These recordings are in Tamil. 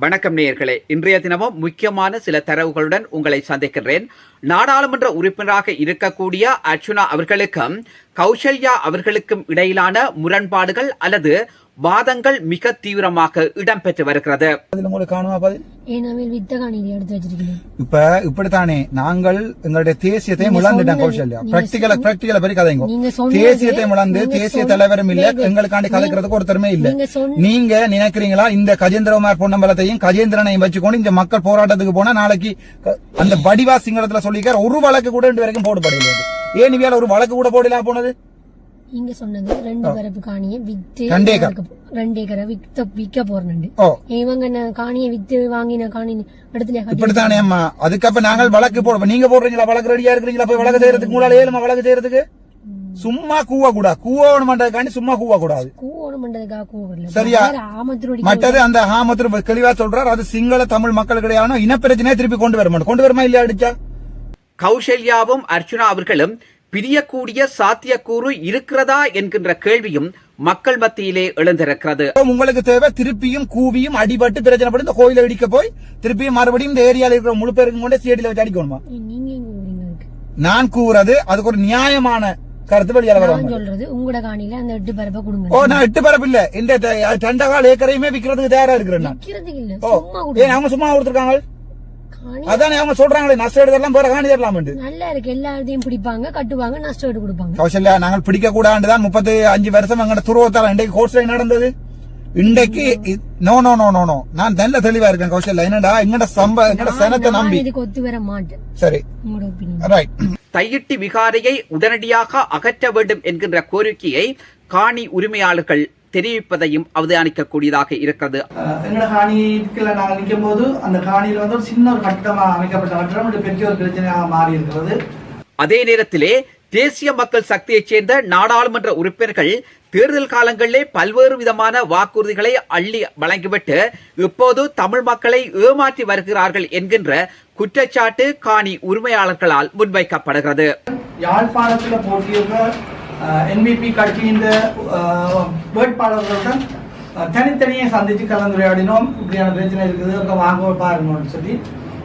வணக்கம் நேயர்களே. இன்றைய தினமும் முக்கியமான சில தரவுகளுடன் உங்களை சந்திக்கின்றேன். நாடாளுமன்ற உறுப்பினராக இருக்கக்கூடிய அர்ச்சுனா அவர்களுக்கும் கௌசல்யா அவர்களுக்கும் இடையிலான முரண்பாடுகள் அல்லது வாதங்கள் மிக தீவிரமாக இடம்பெற்று வருகிறது. இப்ப இப்படித்தானே நாங்கள் எங்களுடைய தேசியத்தை நீங்க முழந்துட்டோம் கௌசல்யா. பிராக்டிகல பிராக்டிகல படி கதைங்க. தேசியத்தை முழந்து தேசிய தலைவரும் இல்ல. எங்களுக்காண்டி கதைக்கிறதுக்கு ஒருத்தருமே இல்ல. நீங்க நினைக்கிறீங்களா இந்த கஜேந்திரகுமார் பொன்னம்பலத்தையும் கஜேந்திரனையும் வச்சுக்கொண்டு இந்த மக்கள் போராட்டத்துக்கு போனா நாளைக்கு அந்த வடிவா சிங்களத்துல சொல்லிக்கார் ஒரு வழக்கு கூட இன்று வரைக்கும் போடப்படல ஏன் இவியால ஒரு வழக்கு கூட போடலாம் போனது? நீங்க சொன்னது ரெண்டு பரப்பு காணியை வித்து ரெண்டு ஏக்கர். வித்த விற்க போறேன் ஓ. இவங்க காணியை வித்து வாங்கின காணி இடத்துல இப்படித்தானே அம்மா? அதுக்கப்புறம் நாங்கள் வழக்கு போடுவோம் நீங்க போடுறீங்களா? வழக்கு ரெடியா இருக்கிறீங்களா? போய் வழக்கு செய்யறதுக்கு உங்களால ஏழுமா வழக்கு செய்யறதுக்கு? சும்மா கூவ கூடாது. கூவணும் பண்றதுக்காண்டி சும்மா கூவ கூடாது. கூவணும் பண்றதுக்காக கூவல சரியா? ஆமத்திரோடி மற்றது அந்த ஹாமத்துல தெளிவா சொல்றார். அது சிங்கள தமிழ் மக்களுக்கு இடையான இனப்பிரச்சனையை திருப்பி கொண்டு வர மாட்டோம் கொண்டு வருமா இல்லையா அடிச்சா? கௌசல்யாவும் அர்ச்சுனா அவர்களும் பிரியக்கூடிய சாத்தியக்கூறு இருக்கிறதா என்கின்ற கேள்வியும் மக்கள் மத்தியிலே எழுந்திருக்கிறது. உங்களுக்கு தேவை திருப்பியும் கூவியும் அடிபட்டு பிரச்சனைப்பட்டு இந்த கோயிலை இடிக்க போய் திருப்பியும் மறுபடியும் இந்த ஏரியால இருக்கிற முழு பேருக்கும் கொண்டு சிஐடியில வச்சு அடிக்கணுமா நான் கூறுறது அதுக்கு ஒரு நியாயமான கருத்து வெளியால நான் வரும் சொல்றது உங்களோட காணியில அந்த எட்டு பரப்பை ஓ கொடுங்க நான் எட்டு பரப்பு இல்ல. இந்த தண்டகால் ஏக்கரையுமே விக்கிறதுக்கு தயாரா இருக்கிறேன் நான். ஓ சும்மா ஏன் அவங்க சும்மா கொடுத்துருக்காங்க? அதானே அவங்க சொல்றாங்களே நஷ்டம் எடுத்தெல்லாம் வேற காணி தரலாம் நல்லா இருக்கு. எல்லாத்தையும் பிடிப்பாங்க கட்டுவாங்க நஷ்டம் எடுத்து கொடுப்பாங்க. கௌசல்யா நாங்கள் பிடிக்க கூடாதுதான் முப்பத்தி அஞ்சு வருஷம் எங்கட துருவத்தால இன்றைக்கு கோர்ஸ்ல நடந்தது. இன்றைக்கு no no no no no நான் நல்ல தெளிவா இருக்கேன் கௌசல்யா. என்னடா எங்கட சம்ப எங்கட சனத்தை நம்பி. இதுக்கு ஒத்து வர மாட்டேன். சரி. ரைட் தையிட்டி விகாரையை உடனடியாக அகற்ற வேண்டும் என்கின்ற கோரிக்கையை காணி உரிமையாளர்கள் தெரிவிப்பதையும் அவதானிக்கக்கூடியதாக இருக்கிறது. எங்களோட காணிக்குள்ள நாங்கள் நிற்கும் போது அந்த காணியில் வந்து ஒரு சின்ன ஒரு கட்டமாக அமைக்கப்பட்ட ஒரு பெரிய ஒரு பிரச்சனையாக மாறி இருக்கிறது. அதே நேரத்திலே தேசிய மக்கள் சக்தியைச் சேர்ந்த நாடாளுமன்ற உறுப்பினர்கள் தேர்தல் காலங்களிலே பல்வேறு விதமான வாக்குறுதிகளை அள்ளி வழங்கிவிட்டு இப்போது தமிழ் மக்களை ஏமாற்றி வருகிறார்கள் என்கின்ற குற்றச்சாட்டு காணி உரிமையாளர்களால் முன்வைக்கப்படுகிறது. யாழ்ப்பாணத்தில் போட்டியிடுற என்பிபி கட்சியின் வேட்பாளர்களுடன் தனித்தனியே சந்தித்து கலந்துரையாடினோம். இப்படியான பிரச்சனை இருக்குது வாங்க பாருங்கன்னு சொல்லி.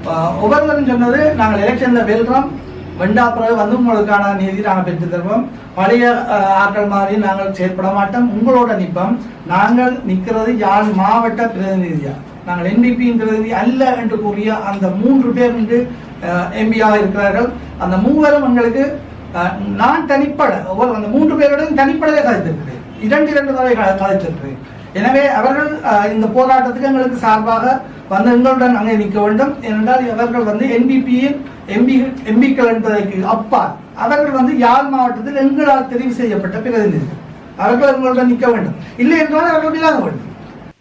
அஹ், ஒவ்வொருவரும் சொன்னது நாங்கள் எலெக்ஷனில் வெல்றோம். வெண்டா பிறகு வந்து உங்களுக்கான நீதி நாங்கள் பெற்று தருவோம். பழைய ஆட்கள் மாதிரி நாங்கள் செயற்பட மாட்டோம். உங்களோட நிற்போம் நாங்கள் நிற்கிறது யாழ் மாவட்ட பிரதிநிதியா? நாங்கள் என்பிபியின் பிரதிநிதி அல்ல என்று கூறிய அந்த மூன்று பேர் என்று எம்பியாக இருக்கிறார்கள். அந்த மூவரும் எங்களுக்கு நான் தனிப்பட ஒவ்வொரு அந்த மூன்று பேருடன் தனிப்படவே கதைத்திருக்கிறேன் இரண்டு இரண்டு தடவை க- கதைத்திருக்கிறேன் எனவே அவர்கள் இந்த போராட்டத்துக்கு எங்களுக்கு சார்பாக வந்து எங்களுடன் அங்கே நிற்க வேண்டும். ஏனென்றால் அவர்கள் வந்து என்பிபியின் எம்பி எம்பிக்கள் என்பதற்கு அப்பால் அவர்கள் வந்து யாழ் மாவட்டத்தில் எங்களால் தெரிவு செய்யப்பட்ட பிரதிநிதிகள். அவர்கள் எங்களுடன் நிற்க வேண்டும். இல்லை என்றால் அவர்கள் விலக வேண்டும்.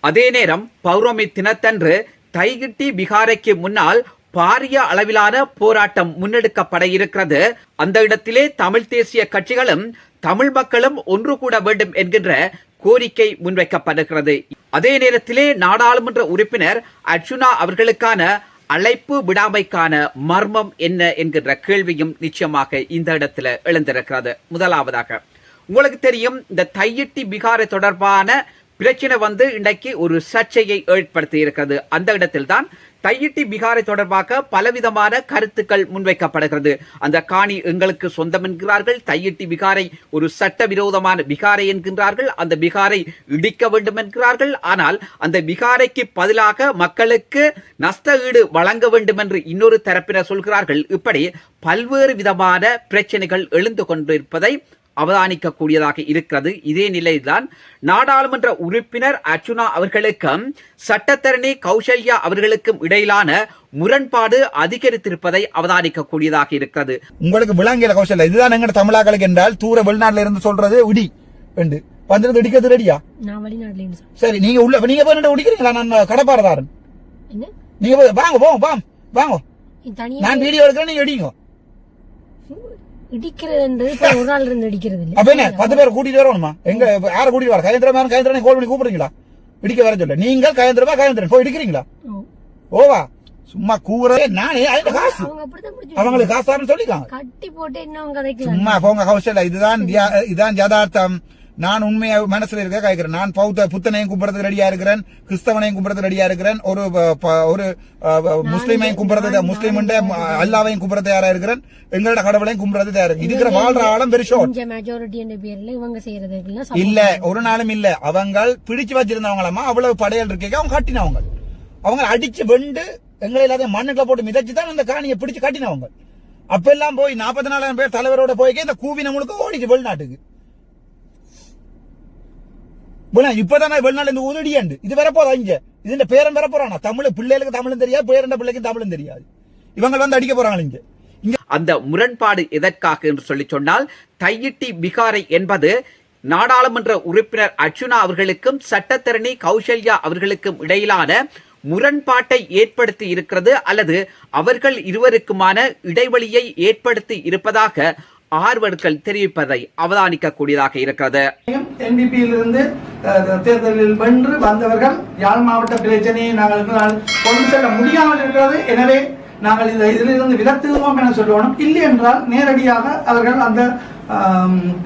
அதே நேரம் பௌர்ணமி தினத்தன்று தைகிட்டி பிகாரைக்கு முன்னால் பாரிய அளவிலான போராட்டம் முன்னெடுக்கப்பட இருக்கிறது அந்த இடத்திலே தமிழ் தேசிய கட்சிகளும் தமிழ் மக்களும் ஒன்று கூட வேண்டும் என்கின்ற கோரிக்கை முன்வைக்கப்படுகிறது. அதே நேரத்திலே நாடாளுமன்ற உறுப்பினர் அர்ஜுனா அவர்களுக்கான அழைப்பு விடாமைக்கான மர்மம் என்ன என்கின்ற கேள்வியும் நிச்சயமாக இந்த இடத்துல எழுந்திருக்கிறது. முதலாவதாக உங்களுக்கு தெரியும் இந்த தையிட்டி பிகாரை தொடர்பான பிரச்சனை வந்து இன்றைக்கு ஒரு சர்ச்சையை ஏற்படுத்தி இருக்கிறது அந்த இடத்தில்தான் தையிட்டி பிகாரை தொடர்பாக பலவிதமான கருத்துக்கள் முன்வைக்கப்படுகிறது. அந்த காணி எங்களுக்கு சொந்தம் என்கிறார்கள். தையிட்டி பிகாரை ஒரு சட்டவிரோதமான பிகாரை என்கின்றார்கள். அந்த பிகாரை இடிக்க வேண்டும் என்கிறார்கள். ஆனால் அந்த பிகாரைக்கு பதிலாக மக்களுக்கு நஷ்ட ஈடு வழங்க வேண்டும் என்று இன்னொரு தரப்பினர் சொல்கிறார்கள். இப்படி பல்வேறு விதமான பிரச்சனைகள் எழுந்து கொண்டிருப்பதை அவதானிக்கக்கூடியதாக இருக்கிறது. இதே நிலையில்தான் நாடாளுமன்ற உறுப்பினர் அர்ச்சுனா அவர்களுக்கும் சட்டத்தரணி கௌசல்யா அவர்களுக்கும் இடையிலான முரண்பாடு அதிகரித்திருப்பதை அவதானிக்கக்கூடியதாக இருக்கிறது. உங்களுக்கு விளங்கிய கௌசல்யா? இதுதான் எங்கட தமிழாக்களுக்கு என்றால் தூர வெளிநாட்டுல இருந்து சொல்றது இடி ரெண்டு வந்து இடிக்கிறது ரெடியா. சரி நீங்க உள்ள நீங்க போய் நின்று இடிக்கிறீங்களா நான் கடப்பாரதாரன் என்ன? நீங்க போய் வாங்க போங்க வாங்க வாங்க. நான் வீடியோ எடுக்கிறேன் நீங்க இடிங்க. இடிக்கிறதுன்றது ஒரு நாள் இருந்து இடிக்கிறது அப்ப என்ன? இல்ல பத்து பேர் கூட்டிட்டு வரணுமா? எங்க யார கூட்டிட்டு வர? கயந்திரமா கயந்திரனை கோல் பண்ணி கூப்பிடுறீங்களா? இடிக்க வர சொல்ல. நீங்கள் கயந்திரமா கயந்திரன். போய் இடிக்கிறீங்களா? ஓ. ஓவா. சும்மா கூறவே நானே அதுல காசு. அவங்களுக்கு காசான்னு சொல்லிக்காங்க கட்டி போட்டு இன்னும் சும்மா போங்க கௌசல்யா. இதுதான் இதுதான் யதார்த்தம். நான் உண்மையா மனசுல இருக்க கேட்கிறேன் நான் பௌத்த புத்தனையும் கும்பிடுறதுக்கு ரெடியா இருக்கிறேன். கிறிஸ்தவனையும் கும்பிடுறதுக்கு ரெடியா இருக்கிறேன். ஒரு ஒரு முஸ்லீமையும் கும்பிடுறது முஸ்லீம் அல்லாவையும் கும்பிடுறது தயாரா இருக்கிறேன்? எங்களோட கடவுளையும் கும்பிடுறது தயாரா இருக்கு இதுக்கிற வாழ்ற ஆழம் செய்யறதுக்கு இல்ல ஒரு நாளும் இல்ல. அவங்க பிடிச்சு வச்சிருந்தவங்களமா? அவ்வளவு படையல் இருக்கே அவங்க கட்டினவங்க. அவங்க அடிச்சு வெண்டு எங்களை எல்லாத்தையும் மண்ணுக்குள்ள போட்டு மிதச்சு தான் அந்த காணியை பிடிச்சு கட்டினவங்க. அப்ப எல்லாம் போய் நாற்பத்தி நாலாயிரம் பேர் தலைவரோட போய்க்கே இந்த கூவின முழுக்க ஓடிச்சு வெளிநாட்டுக்கு. வெளிநா- இப்பதான் வெளிநாடு இந்த உதடியாண்டு இது வரப்போதா இங்க? இதுல பேரன் வரப்போறானா? தமிழ் பிள்ளைகளுக்கு தமிழும் தெரியாது பேரண்ட பிள்ளைக்கு தமிழும் தெரியாது. இவங்க வந்து அடிக்க போறாங்க இங்க? அந்த முரண்பாடு எதற்காக என்று சொல்லி சொன்னால் தையிட்டி பிகாரை என்பது நாடாளுமன்ற உறுப்பினர் அர்ச்சுனா அவர்களுக்கும் சட்டத்தரணி கௌசல்யா அவர்களுக்கும் இடையிலான முரண்பாட்டை ஏற்படுத்தி இருக்கிறது அல்லது அவர்கள் இருவருக்குமான இடைவெளியை ஏற்படுத்தி இருப்பதாக ஆர்வர்கள் தெரிவிப்பதை அவதானிக்கக்கூடியதாக இருக்கிறது. என்பிபியிலிருந்து தேர்தலில் வென்று வந்தவர்கள் யாழ் மாவட்ட பிரச்சனையை நாங்கள் கொண்டு செல்ல முடியாமல் இருக்கிறது. எனவே நாங்கள் இந்த இதிலிருந்து விலத்துவோம் என சொல்லுவோம். இல்லை என்றால் நேரடியாக அவர்கள் அந்த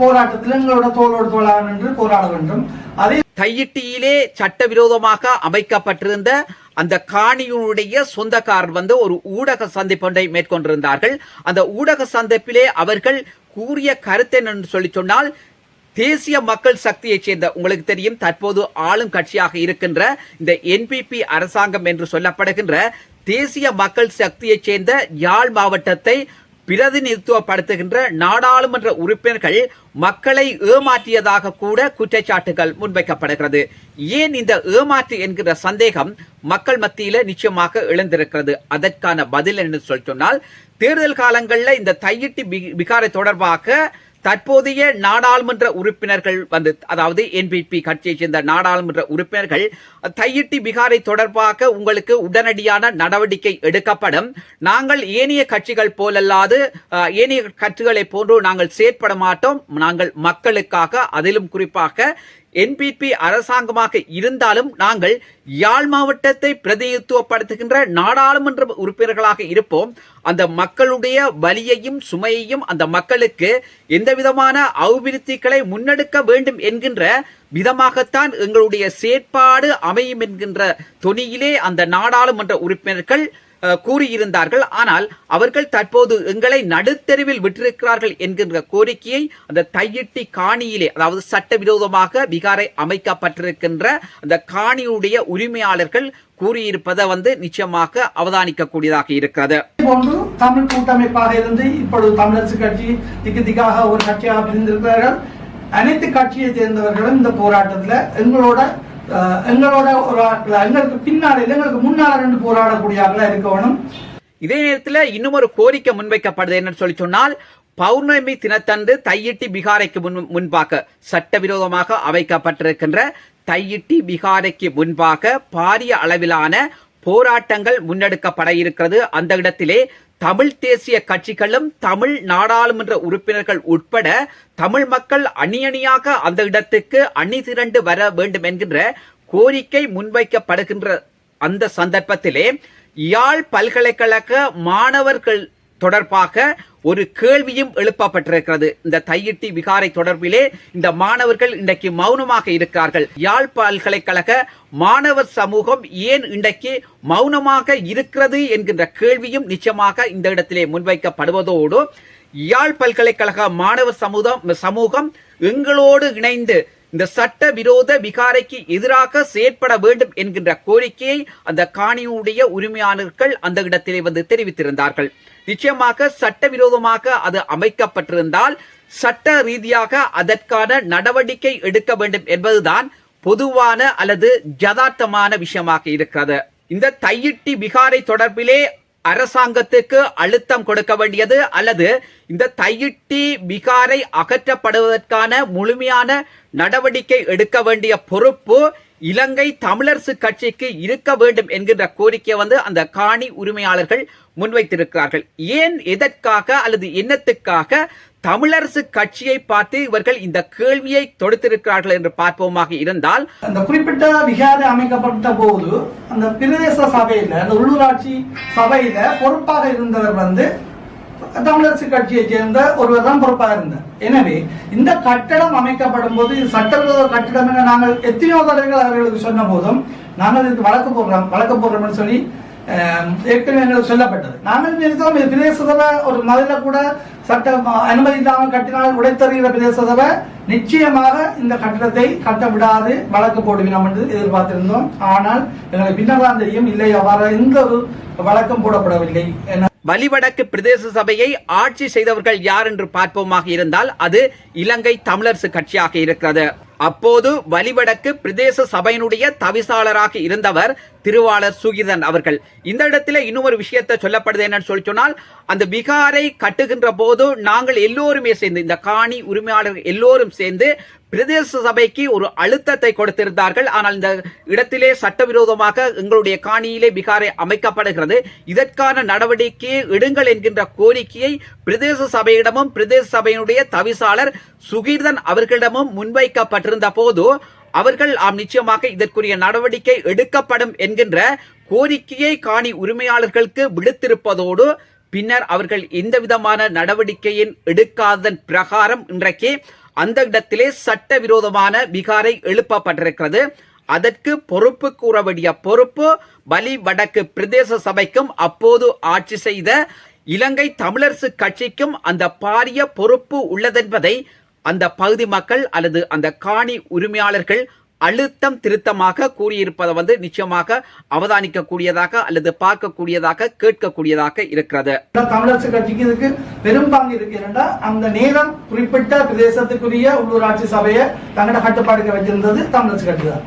போராட்டத்தில் எங்களோட தோளோடு தோளாக நின்று போராட வேண்டும். அதே தையிட்டியிலே சட்டவிரோதமாக அமைக்கப்பட்டிருந்த அந்த காணியினுடைய சொந்தக்காரர் வந்து ஒரு ஊடக சந்திப்பொன்றை மேற்கொண்டிருந்தார்கள். அந்த ஊடக சந்திப்பிலே அவர்கள் கூறிய கருத்து என்னன்னு சொல்லி சொன்னால் தேசிய மக்கள் சக்தியைச் சேர்ந்த உங்களுக்கு தெரியும் தற்போது ஆளும் கட்சியாக இருக்கின்ற இந்த என்பிபி அரசாங்கம் என்று சொல்லப்படுகின்ற தேசிய மக்கள் சக்தியைச் சேர்ந்த யாழ் மாவட்டத்தை பிரதிநிதித்துவப்படுத்துகின்ற நாடாளுமன்ற உறுப்பினர்கள் மக்களை ஏமாற்றியதாக கூட குற்றச்சாட்டுகள் முன்வைக்கப்படுகிறது. ஏன் இந்த ஏமாற்று என்கிற சந்தேகம் மக்கள் மத்தியில நிச்சயமாக எழுந்திருக்கிறது? அதற்கான பதில் என்று சொல்லி சொன்னால் தேர்தல் காலங்களில் இந்த தையிட்டு விகாரை தொடர்பாக தற்போதைய நாடாளுமன்ற உறுப்பினர்கள் வந்து அதாவது என்பிபி கட்சியைச் சேர்ந்த நாடாளுமன்ற உறுப்பினர்கள் தையிட்டி பிகாரை தொடர்பாக உங்களுக்கு உடனடியான நடவடிக்கை எடுக்கப்படும். நாங்கள் ஏனைய கட்சிகள் போலல்லாது ஏனைய கட்சிகளை போன்று நாங்கள் செயற்பட மாட்டோம். நாங்கள் மக்களுக்காக அதிலும் குறிப்பாக என்பிபி அரசாங்கமாக இருந்தாலும் நாங்கள் யாழ் மாவட்டத்தை பிரதிநிதித்துவப்படுத்துகின்ற நாடாளுமன்ற உறுப்பினர்களாக இருப்போம். அந்த மக்களுடைய வலியையும் சுமையையும் அந்த மக்களுக்கு எந்த விதமான அபிவிருத்திகளை முன்னெடுக்க வேண்டும் என்கின்ற விதமாகத்தான் எங்களுடைய செயற்பாடு அமையும் என்கின்ற தொனியிலே அந்த நாடாளுமன்ற உறுப்பினர்கள் கூறியிருந்தார்கள். ஆனால் அவர்கள் தற்போது எங்களை நடுத்தெருவில் விட்டிருக்கிறார்கள் என்கின்ற கோரிக்கையை அந்த தையிட்டி காணியிலே அதாவது சட்டவிரோதமாக விகாரை அமைக்கப்பட்டிருக்கின்ற அந்த காணியுடைய உரிமையாளர்கள் கூறியிருப்பதை வந்து நிச்சயமாக அவதானிக்கக்கூடியதாக இருக்கிறது. போன்று தமிழ் கூட்டமைப்பாக இருந்து இப்பொழுது தமிழரசு கட்சி திக்கு திக்காக ஒரு கட்சியாக பிரிந்திருக்கிறார்கள். அனைத்து கட்சியை சேர்ந்தவர்களும் இந்த போராட்டத்தில் எங்களோட எங்களோட ஒரு ஆட்களா, எங்களுக்கு பின்னால எங்களுக்கு முன்னால ரெண்டு போராடக்கூடிய ஆட்களா இருக்கணும் இதே நேரத்தில் இன்னும் ஒரு கோரிக்கை முன்வைக்கப்படுது என்னன்னு சொல்லி சொன்னால் பௌர்ணமி தினத்தன்று தையிட்டி பிகாரைக்கு முன் முன்பாக சட்டவிரோதமாக அமைக்கப்பட்டிருக்கின்ற தையிட்டி பிகாரைக்கு முன்பாக பாரிய அளவிலான போராட்டங்கள் முன்னெடுக்கப்பட இருக்கிறது. அந்த இடத்திலே தமிழ் தேசிய கட்சிகளும் தமிழ் நாடாளுமன்ற உறுப்பினர்கள் உட்பட தமிழ் மக்கள் அணி அணியாக அந்த இடத்துக்கு அணி திரண்டு வர வேண்டும் என்கின்ற கோரிக்கை முன்வைக்கப்படுகின்ற அந்த சந்தர்ப்பத்திலே யாழ் பல்கலைக்கழக மாணவர்கள் தொடர்பாக ஒரு கேள்வியும் எழுப்பப்பட்டிருக்கிறது. இந்த தையிட்டி விகாரை தொடர்பிலே இந்த மாணவர்கள் இன்றைக்கு மௌனமாக இருக்கிறார்கள். யாழ் பல்கலைக்கழக மாணவர் சமூகம் ஏன் இன்றைக்கு மௌனமாக இருக்கிறது என்கின்ற கேள்வியும் நிச்சயமாக இந்த இடத்திலே முன்வைக்கப்படுவதோடு யாழ் பல்கலைக்கழக மாணவர் சமூகம் சமூகம் எங்களோடு இணைந்து இந்த சட்ட விரோத விகாரைக்கு எதிராக செயற்பட வேண்டும் என்கின்ற கோரிக்கையை அந்த காணியுடைய உரிமையாளர்கள் அந்த இடத்திலே வந்து தெரிவித்திருந்தார்கள். நிச்சயமாக சட்டவிரோதமாக அது அமைக்கப்பட்டிருந்தால் சட்ட ரீதியாக அதற்கான நடவடிக்கை எடுக்க வேண்டும் என்பதுதான் பொதுவான அல்லது ஜதார்த்தமான விஷயமாக இருக்கிறது. இந்த தையிட்டி விகாரை தொடர்பிலே அரசாங்கத்துக்கு அழுத்தம் கொடுக்க வேண்டியது அல்லது இந்த தையிட்டி விகாரை அகற்றப்படுவதற்கான முழுமையான நடவடிக்கை எடுக்க வேண்டிய பொறுப்பு இலங்கை தமிழரசு கட்சிக்கு இருக்க வேண்டும் என்கின்ற கோரிக்கையை வந்து அந்த காணி உரிமையாளர்கள் முன்வைத்திருக்கிறார்கள். ஏன் எதற்காக அல்லது என்னத்துக்காக தமிழரசு கட்சியை பார்த்து இவர்கள் இந்த கேள்வியை தொடுத்திருக்கிறார்கள் என்று பார்ப்போமாக இருந்தால் அந்த குறிப்பிட்ட விகாரை அமைக்கப்பட்ட போது அந்த பிரதேச சபையில அந்த உள்ளூராட்சி சபையில பொறுப்பாக இருந்தவர் வந்து தமிழரசு கட்சியை சேர்ந்த ஒருவர் தான் பொறுப்பாக இருந்தார். எனவே இந்த கட்டடம் அமைக்கப்படும் போது இது சட்டவிரோத கட்டடம் என நாங்கள் எத்தனையோ தடவைகள் அவர்களுக்கு சொன்ன போதும் நாங்கள் இதுக்கு வழக்கு போடுறோம் வழக்கு போடுறோம்னு சொல்லி ஏற்கனவே எங்களுக்கு சொல்லப்பட்டது. நாங்கள் நினைத்தோம் இது பிரதேச சபை ஒரு மதில கூட சட்ட அனுமதி இல்லாமல் கட்டினால் உடைத்தறிகிற பிரதேச சபை நிச்சயமாக இந்த கட்டடத்தை கட்ட விடாது வழக்கு போடுவினோம் என்று எதிர்பார்த்திருந்தோம். ஆனால் எங்களுக்கு பின்னதான் தெரியும் இல்லை அவ்வாறு எந்த ஒரு வழக்கம் போடப்படவில்லை என வலிவடக்கு பிரதேச சபையை ஆட்சி செய்தவர்கள் யார் என்று பார்ப்போமாக இருந்தால் அது இலங்கை தமிழரசு கட்சியாக இருக்கிறது. அப்போது வலிவடக்கு பிரதேச சபையினுடைய தவிசாளராக இருந்தவர் திருவாளர் சுகிதன் அவர்கள். இந்த இடத்துல இன்னொரு விஷயத்தை சொல்லப்படுது என்னன்னு சொல்லி சொன்னால் அந்த விகாரை கட்டுகின்ற போது நாங்கள் எல்லோருமே சேர்ந்து இந்த காணி உரிமையாளர்கள் எல்லோரும் சேர்ந்து பிரதேச சபைக்கு ஒரு அழுத்தத்தை கொடுத்திருந்தார்கள். ஆனால் இந்த இடத்திலே சட்டவிரோதமாக எங்களுடைய காணியிலே விகாரை அமைக்கப்படுகிறது. இதற்கான நடவடிக்கையை எடுங்கள் என்கின்ற கோரிக்கையை பிரதேச சபையிடமும் பிரதேச சபையினுடைய தவிசாளர் சுகீர்தன் அவர்களிடமும் முன்வைக்கப்பட்டிருந்த போது அவர்கள் ஆம் நிச்சயமாக இதற்குரிய நடவடிக்கை எடுக்கப்படும் என்கின்ற கோரிக்கையை காணி உரிமையாளர்களுக்கு விடுத்திருப்பதோடு பின்னர் அவர்கள் எந்த விதமான நடவடிக்கையின் எடுக்காதன் பிரகாரம் இன்றைக்கு அந்த இடத்திலே சட்டவிரோதமான விகாரை எழுப்பப்பட்டிருக்கிறது. அதற்கு பொறுப்பு கூற வேண்டிய பொறுப்பு பலி வடக்கு பிரதேச சபைக்கும் அப்போது ஆட்சி செய்த இலங்கை தமிழரசு கட்சிக்கும் அந்த பாரிய பொறுப்பு உள்ளதென்பதை அந்த பகுதி மக்கள் அல்லது அந்த காணி உரிமையாளர்கள் அழுத்தம் திருத்தமாக கூறியிருப்பதை வந்து நிச்சயமாக அவதானிக்கக்கூடியதாக அல்லது பார்க்கக்கூடியதாக கேட்கக்கூடியதாக இருக்கிறது. தமிழரசு கட்சிக்கு இதுக்கு பெரும்பாங்கு இருக்கிறதா அந்த நேரம் குறிப்பிட்ட பிரதேசத்துக்குரிய உள்ளூராட்சி சபையை தங்களோட கட்டுப்பாடுக்கு வச்சிருந்தது தமிழரசு கட்சி தான்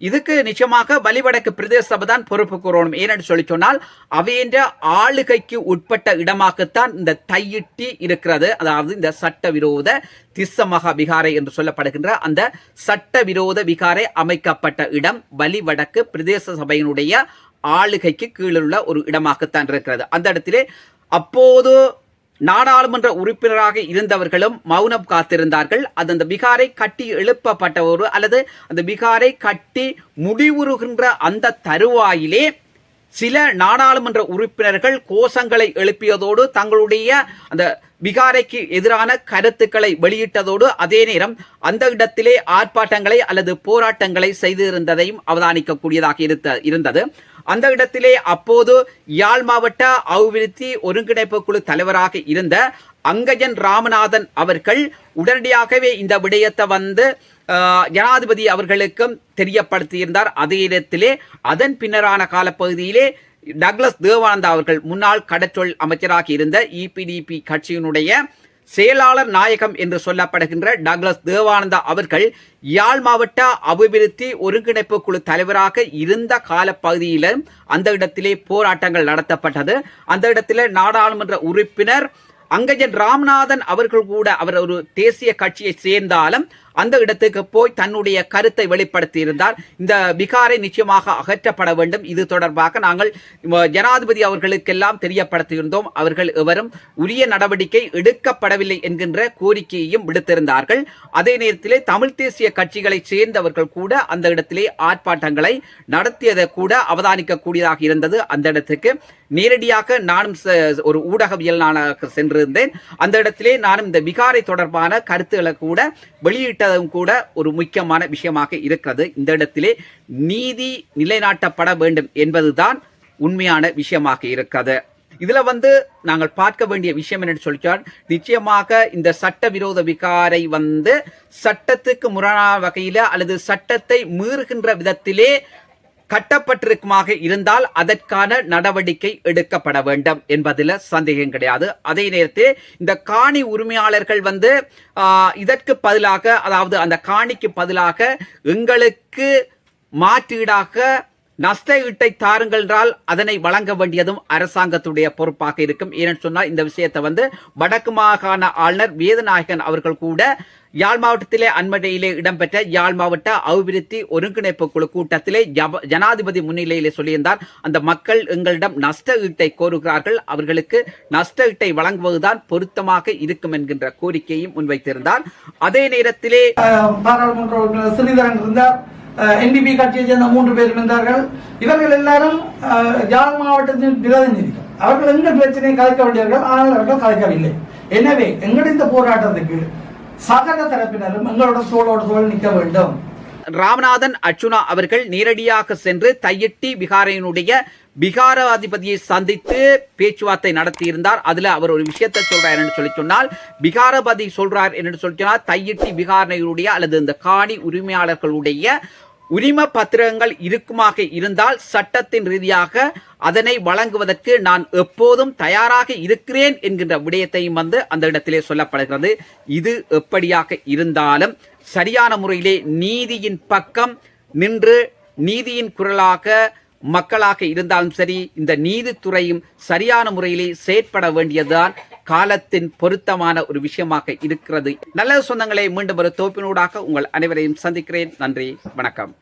இதுக்கு நிச்சயமாக வலிவடக்கு பிரதேச சபை தான் பொறுப்பு கூறணும் ஏனென்று சொல்லி சொன்னால் அவையென்ற ஆளுகைக்கு உட்பட்ட இடமாகத்தான் இந்த தையிட்டி இருக்கிறது. அதாவது இந்த சட்டவிரோத திஸ்ஸமகா விகாரை என்று சொல்லப்படுகின்ற அந்த சட்டவிரோத விகாரை அமைக்கப்பட்ட இடம் வலிவடக்கு பிரதேச சபையினுடைய ஆளுகைக்கு கீழுள்ள ஒரு இடமாகத்தான் இருக்கிறது. அந்த இடத்திலே அப்போது நாடாளுமன்ற உறுப்பினராக இருந்தவர்களும் மௌனம் காத்திருந்தார்கள். அது அந்த பீகாரை கட்டி எழுப்பப்பட்டவர் அல்லது அந்த பீகாரை கட்டி முடிவுறுகின்ற அந்த தருவாயிலே சில நாடாளுமன்ற உறுப்பினர்கள் கோஷங்களை எழுப்பியதோடு தங்களுடைய அந்த பிகாரைக்கு எதிரான கருத்துக்களை வெளியிட்டதோடு அதே நேரம் அந்த இடத்திலே ஆர்ப்பாட்டங்களை அல்லது போராட்டங்களை செய்திருந்ததையும் அவதானிக்கக்கூடியதாக இருந்த இருந்தது. அந்த இடத்திலே அப்போது யாழ் மாவட்ட அபிவிருத்தி ஒருங்கிணைப்பு குழு தலைவராக இருந்த அங்கஜன் ராமநாதன் அவர்கள் உடனடியாகவே இந்த விடயத்தை வந்து ஜனாதிபதி அவர்களுக்கும் தெரியப்படுத்தியிருந்தார். அதே இடத்திலே அதன் பின்னரான காலப்பகுதியிலே டக்ளஸ் தேவானந்தா அவர்கள் முன்னாள் கடற்றொழில் அமைச்சராக இருந்த இபிடிபி கட்சியினுடைய செயலாளர் நாயகம் என்று சொல்லப்படுகின்ற டக்ளஸ் தேவானந்தா அவர்கள் யாழ் மாவட்ட அபிவிருத்தி ஒருங்கிணைப்பு குழு தலைவராக இருந்த காலப்பகுதியில அந்த இடத்திலே போராட்டங்கள் நடத்தப்பட்டது. அந்த இடத்திலே நாடாளுமன்ற உறுப்பினர் அங்கஜன் ராமநாதன் அவர்கள் கூட அவர் ஒரு தேசிய கட்சியை சேர்ந்தாலும் அந்த இடத்துக்கு போய் தன்னுடைய கருத்தை வெளிப்படுத்தி இருந்தார் இந்த பிகாரை நிச்சயமாக அகற்றப்பட வேண்டும். இது தொடர்பாக நாங்கள் ஜனாதிபதி அவர்களுக்கெல்லாம் தெரியப்படுத்தியிருந்தோம். அவர்கள் எவரும் உரிய நடவடிக்கை எடுக்கப்படவில்லை என்கின்ற கோரிக்கையையும் விடுத்திருந்தார்கள். அதே நேரத்திலே தமிழ் தேசிய கட்சிகளை சேர்ந்தவர்கள் கூட அந்த இடத்திலே ஆர்ப்பாட்டங்களை நடத்தியதை கூட அவதானிக்கக்கூடியதாக இருந்தது. அந்த இடத்துக்கு நேரடியாக நானும் ச- ஒரு ஊடகவியலாளராக சென்றிருந்தேன். அந்த இடத்திலே நானும் இந்த விகாரை தொடர்பான கருத்துக்களை கூட வெளியிட்ட வெளியிட்டதும் கூட ஒரு முக்கியமான விஷயமாக இருக்கிறது. இந்த இடத்திலே நீதி நிலைநாட்டப்பட வேண்டும் என்பதுதான் உண்மையான விஷயமாக இருக்கிறது. இதுல வந்து நாங்கள் பார்க்க வேண்டிய விஷயம் என்னன்னு சொல்லிச்சால் நிச்சயமாக இந்த சட்ட விரோத விகாரை வந்து சட்டத்துக்கு முரணான வகையில அல்லது சட்டத்தை மீறுகின்ற விதத்திலே கட்டப்பட்டிருக்குமாக இருந்தால் அதற்கான நடவடிக்கை எடுக்கப்பட வேண்டும் என்பதில் சந்தேகம் கிடையாது. அதே நேரத்தில் இந்த காணி உரிமையாளர்கள் வந்து இதற்கு பதிலாக அதாவது அந்த காணிக்கு பதிலாக எங்களுக்கு மாற்றீடாக நஷ்ட ஈட்டை தாருங்கள் என்றால் அதனை வழங்க வேண்டியதும் அரசாங்கத்துடைய பொறுப்பாக இருக்கும். ஏன்னு சொன்னால் இந்த விஷயத்தை வந்து வடக்கு மாகாண ஆளுநர் வேதநாயகன் அவர்கள் கூட யாழ் மாவட்டத்திலே அண்மையிலே இடம்பெற்ற யாழ் மாவட்ட அபிவிருத்தி ஒருங்கிணைப்பு குழு கூட்டத்திலே ஜப- ஜனாதிபதி முன்னிலையிலே சொல்லியிருந்தார். அந்த மக்கள் எங்களிடம் நஷ்ட ஈட்டை கோருகிறார்கள். அவர்களுக்கு நஷ்ட ஈட்டை வழங்குவதுதான் பொருத்தமாக இருக்கும் என்கின்ற கோரிக்கையும் முன்வைத்திருந்தார். அதே நேரத்திலே பாராளுமன்ற உறுப்பினர் இருந்தார். என்பிபி கட்சியை சேர்ந்த மூன்று பேர் இருந்தார்கள். இவர்கள் எல்லாரும் அஹ், மாவட்டத்தின் பிரதிநிதிகள். அவர்கள் எங்கள் பிரச்சனையை கலைக்க வேண்டியவர்கள்? ஆனால் அவர்கள் கலைக்கவில்லை. எனவே எங்கள் இந்த போராட்டத்துக்கு சகல தரப்பினரும் எங்களோட தோளோடு தோள் நிற்க வேண்டும். ராமநாதன் அர்ச்சுனா அவர்கள் நேரடியாக சென்று தையிட்டி விகாரையினுடைய விகாராதிபதியை சந்தித்து பேச்சுவார்த்தை நடத்தியிருந்தார். அதுல அவர் ஒரு விஷயத்தை சொல்றார் என்று சொல்லி சொன்னால் பிகாரபதி சொல்றார் என்று சொல்லி சொன்னால் தையிட்டி விகாரையினுடைய அல்லது இந்த காணி உரிமையாளர்களுடைய உரிம பத்திரங்கள் இருக்குமாக இருந்தால் சட்டத்தின் ரீதியாக அதனை வழங்குவதற்கு நான் எப்போதும் தயாராக இருக்கிறேன் என்கின்ற விடயத்தையும் வந்து அந்த இடத்திலே சொல்லப்படுகிறது. இது எப்படியாக இருந்தாலும் சரியான முறையிலே நீதியின் பக்கம் நின்று நீதியின் குரலாக மக்களாக இருந்தாலும் சரி இந்த நீதித்துறையும் சரியான முறையிலே செயற்பட வேண்டியதுதான். காலத்தின் பொருத்தமான ஒரு விஷயமாக இருக்கிறது. நல்ல சொந்தங்களை மீண்டும் ஒரு தோப்பினூடாக உங்கள் அனைவரையும் சந்திக்கிறேன். நன்றி வணக்கம்.